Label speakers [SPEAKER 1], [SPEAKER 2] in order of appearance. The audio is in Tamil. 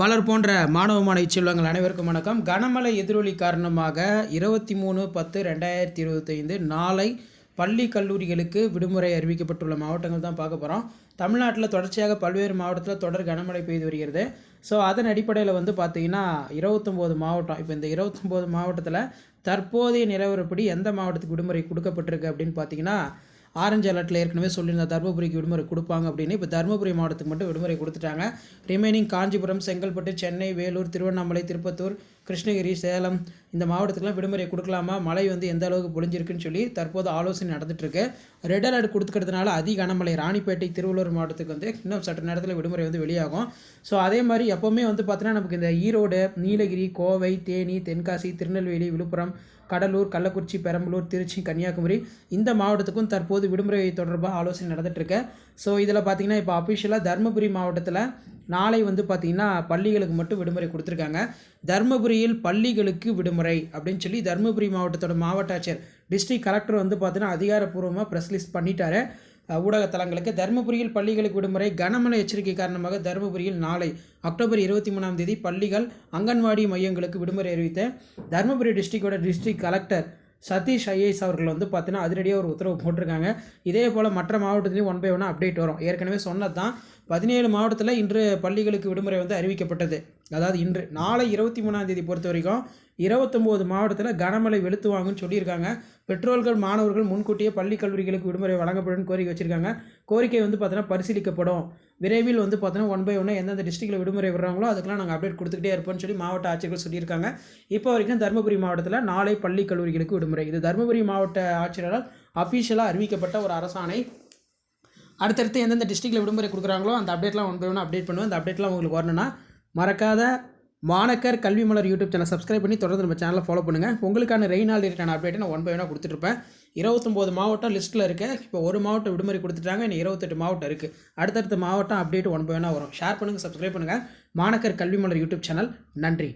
[SPEAKER 1] பலர் போன்ற மாணவ மாணவி செல்வங்கள் அனைவருக்கும் வணக்கம். கனமழை எதிரொலி காரணமாக இருபத்தி மூணு பத்து ரெண்டாயிரத்தி இருபத்தைந்து நாளை பள்ளி கல்லூரிகளுக்கு விடுமுறை அறிவிக்கப்பட்டுள்ள மாவட்டங்கள் தான் பார்க்க போகிறோம் தமிழ்நாட்டில் தொடர்ச்சியாக பல்வேறு மாவட்டத்தில் தொடர் கனமழை பெய்து வருகிறது. ஸோ அதன் அடிப்படையில் வந்து பார்த்திங்கன்னா இருபத்தொம்போது மாவட்டம் இப்போ இந்த இருபத்தொம்போது மாவட்டத்தில் தற்போதைய நிலவரப்படி எந்த மாவட்டத்துக்கு விடுமுறை கொடுக்கப்பட்டிருக்கு அப்படின்னு பார்த்தீங்கன்னா ஆரஞ்சு அலர்ட்டில் ஏற்கனவே சொல்லியிருந்த தருமபுரிக்கு விடுமுறை கொடுப்பாங்க அப்படின்னு இப்போ தருமபுரி மாவட்டத்துக்கு மட்டும் விடுமுறை கொடுத்துட்டாங்க. ரிமைனிங் காஞ்சிபுரம் செங்கல்பட்டு சென்னை வேலூர் திருவண்ணாமலை திருப்பத்தூர் கிருஷ்ணகிரி சேலம் இந்த மாவட்டத்துக்குலாம் விடுமுறை கொடுக்கலாமா? மழை வந்து எந்த அளவுக்கு பொழிஞ்சிருக்குன்னு சொல்லி தற்போது ஆலோசனை நடந்துட்டுருக்கு. ரெட் அலர்ட் கொடுத்துக்கிறதுனால அதிக கனமழை ராணிப்பேட்டை திருவள்ளூர் மாவட்டத்துக்கு வந்து இன்னும் சற்று நேரத்தில் விடுமுறை வந்து வெளியாகும். ஸோ அதே மாதிரி எப்போவுமே வந்து பார்த்தீங்கன்னா நமக்கு இந்த ஈரோடு நீலகிரி கோவை தேனி தென்காசி திருநெல்வேலி விழுப்புரம் கடலூர் கள்ளக்குறிச்சி பெரம்பலூர் திருச்சி கன்னியாகுமரி இந்த மாவட்டத்துக்கும் தற்போது விடுமுறை தொடர்பாக ஆலோசனை நடந்துகிட்ருக்கு ஸோ இதில் பார்த்தீங்கன்னா இப்போ அஃபிஷியலாக தருமபுரி மாவட்டத்தில் நாளை வந்து பார்த்திங்கன்னா பள்ளிகளுக்கு மட்டும் விடுமுறை கொடுத்துருக்காங்க. தருமபுரியில் பள்ளிகளுக்கு விடுமுறை அப்படின்னு சொல்லி தருமபுரி மாவட்டத்தோட மாவட்ட ஆட்சியர் டிஸ்ட்ரிக்ட் கலெக்டர் வந்து பார்த்தீங்கன்னா அதிகாரப்பூர்வமாக ப்ரெஸ் லிஸ்ட் பண்ணிட்டாரு. ஊடகத்தலங்களுக்கு தருமபுரியில் பள்ளிகளுக்கு விடுமுறை கனமழை எச்சரிக்கை காரணமாக தருமபுரியில் நாளை அக்டோபர் இருபத்தி மூணாம் தேதி பள்ளிகள் அங்கன்வாடி மையங்களுக்கு விடுமுறை அறிவித்த தருமபுரி டிஸ்ட்ரிக்டோட டிஸ்ட்ரிக்ட் கலெக்டர் சதீஷ் ஐஏஎஸ் அவர்கள் வந்து பார்த்தீங்கன்னா அதிரடியாக ஒரு உத்தரவு போட்டிருக்காங்க. இதே போல் மற்ற மாவட்டத்திலையும் ஒன் பை ஒன்னாக அப்டேட் வரும். ஏற்கனவே சொன்னது தான் பதினேழு மாவட்டத்தில் இன்று பள்ளிகளுக்கு விடுமுறை வந்து அறிவிக்கப்பட்டது. அதாவது இன்று நாளை இருபத்தி மூணாம் தேதி பொறுத்த வரைக்கும் இருபத்தொம்போது மாவட்டத்தில் கனமழை வெளுத்துவாங்கன்னு சொல்லியிருக்காங்க. பெற்றோர்கள் மாணவர்கள் முன்கூட்டியே பள்ளி கல்லூரிகளுக்கு விடுமுறை வழங்கப்படும் கோரிக்கை வச்சுருக்காங்க. கோரிக்கை வந்து பார்த்தீங்கன்னா பரிசீலிக்கப்படும். விரைவில் வந்து பார்த்தீங்கன்னா ஒன் பை ஒன்று எந்தெந்த டிஸ்ட்ரிக்டில் விடுமுறை விடுறாங்களோ அதுக்கெல்லாம் நாங்கள் அப்டேட் கொடுத்துக்கிட்டே இருப்போம்னு சொல்லி மாவட்ட ஆட்சியர்கள் சொல்லியிருக்காங்க. இப்போ வரைக்கும் தருமபுரி மாவட்டத்தில் நாளை பள்ளி கல்லூரிகளுக்கு விடுமுறை. இது தருமபுரி மாவட்ட ஆட்சியரால் அஃபீஷியலாக அறிவிக்கப்பட்ட ஒரு அரசாணை. அடுத்தடுத்து எந்தெந்த டிஸ்ட்ரிக்டில் விடுமுறை கொடுக்குறாங்களோ அந்த அப்டேட்லாம் ஒன் பை ஒன்று அப்டேட் பண்ணுவேன் அந்த அப்டேட்லாம் உங்களுக்கு வரணும்னா மறக்காத மாணக்கர் கல்வி மலர் யூடியூப் சேனல் சப்ஸ்கிரைப் பண்ணி தொடர்ந்து நம்ம சேனலை ஃபாலோ பண்ணுங்கள் உங்களுக்கான ரெய்னால் ரிலேட்டான அப்டேட்டை நான் ஒன் பை ஒன்னாக கொடுத்துட்ருப்பேன் இருபத்தொம்போது மாவட்டம் லிஸ்ட்டில் இருக்க. இப்போ ஒரு மாவட்டம் விடுமுறை கொடுத்துட்டாங்க. இன்னும் இருபத்தெட்டு மாவட்டம் இருக்குது அடுத்தடுத்த மாவட்டம் அப்டேட் ஒன் பை ஒன்னாக வரும். ஷேர் பண்ணுங்கள் சப்ஸ்கிரைப் பண்ணுங்கள் மாணக்கர் கல்வி மலர் யூடியூப் சேனல் நன்றி.